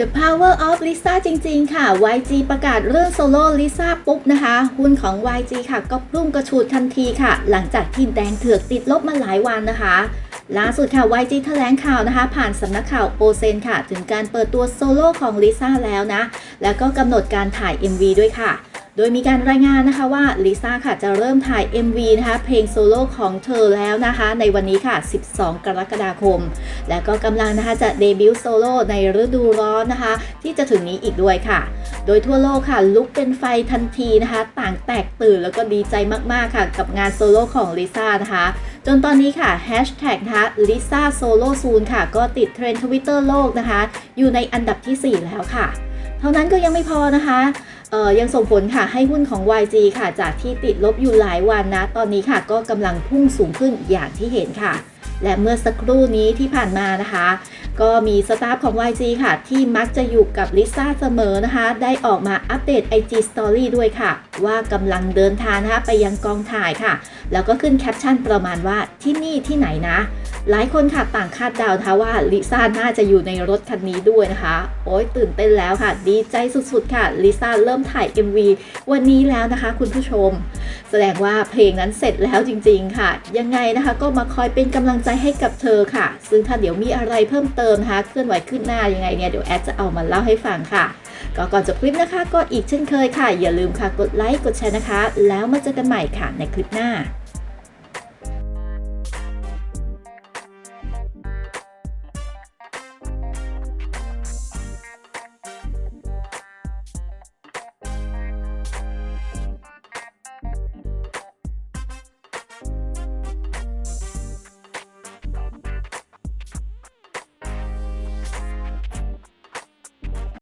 The Power of Lisa จริง ๆ ค่ะ YG ประกาศเรื่องโซโล่ลิซ่าปุ๊บนะคะ หุ้นของ YG ค่ะ ก็พุ่งกระชูดทันทีค่ะ หลังจากที่แดงเถือกติดลบมาหลายวันนะคะ ล่าสุดค่ะ YG แถลงข่าวนะคะ ผ่านสำนักข่าวโอเซนค่ะ ถึงการเปิดตัวโซโล่ของลิซ่าแล้วนะ แล้วก็กำหนดการถ่าย MV ด้วยค่ะ โดยมีการรายงานนะคะว่าลิซ่าค่ะจะเริ่มถ่าย MV นะคะเพลงโซโล่ของเธอแล้วนะคะ ในวันนี้ค่ะ 12 กรกฎาคม และก็กำลังนะคะจะเดบิวต์โซโล่ในฤดูร้อนนะคะ ที่จะถึงนี้อีกด้วยค่ะ โดยทั่วโลกค่ะ ลุกเป็นไฟทันทีนะคะ ต่างแตกตื่นแล้วก็ดีใจมาก ๆ ค่ะ กับงานโซโล่ของลิซ่านะคะ จนตอนนี้ค่ะแฮชแท็กนะคะลิซ่าโซโล่ซูนค่ะ ก็ติดเทรนด์ทวิตเตอร์โลกนะคะ อยู่ในอันดับทีสี่4 แล้วค่ะ เท่านั้นก็ยังไม่พอนะคะยังส่งผลค่ะให้หุ้นของ YG ค่ะ จากที่ติดลบอยู่หลายวันนะ ตอนนี้ค่ะก็กำลังพุ่งสูงขึ้นอย่างที่เห็นค่ะ และเมื่อสักครู่นี้ที่ผ่านมานะคะ ก็มีสตาฟของ YG ค่ะ ที่มักจะอยู่กับลิซ่าเสมอนะคะ ได้ออกมาอัปเดต IG Story ด้วยค่ะ ว่ากำลังเดินทางนะคะไปยังกองถ่ายค่ะ แล้วก็ขึ้นแคปชั่นประมาณว่าที่นี่ที่ไหนนะ หลายคนค่ะต่างคาดเดานะคะว่าลิซ่าน่าจะอยู่ในรถคันนี้ด้วยนะคะ โอ้ยตื่นเต้นแล้วค่ะ ดีใจสุดๆค่ะลิซ่าเริ่มถ่าย MV วันนี้แล้วนะคะ คุณผู้ชม แสดงว่าเพลงนั้นเสร็จแล้วจริง ๆ ค่ะ ยังไงนะคะก็มาคอยเป็นกำลังใจให้กับเธอค่ะ ซึ่งถ้าเดี๋ยวมีอะไรเพิ่มเติมนะคะเคลื่อนไหวขึ้นหน้ายังไงเนี่ยเดี๋ยวแอดจะเอามาเล่าให้ฟังค่ะ ก็ก่อนจบคลิปนะคะ ก็อีกเช่นเคยค่ะ อย่าลืมค่ะกดไลค์กดแชร์นะคะ แล้วมาเจอกันใหม่ค่ะในคลิปหน้า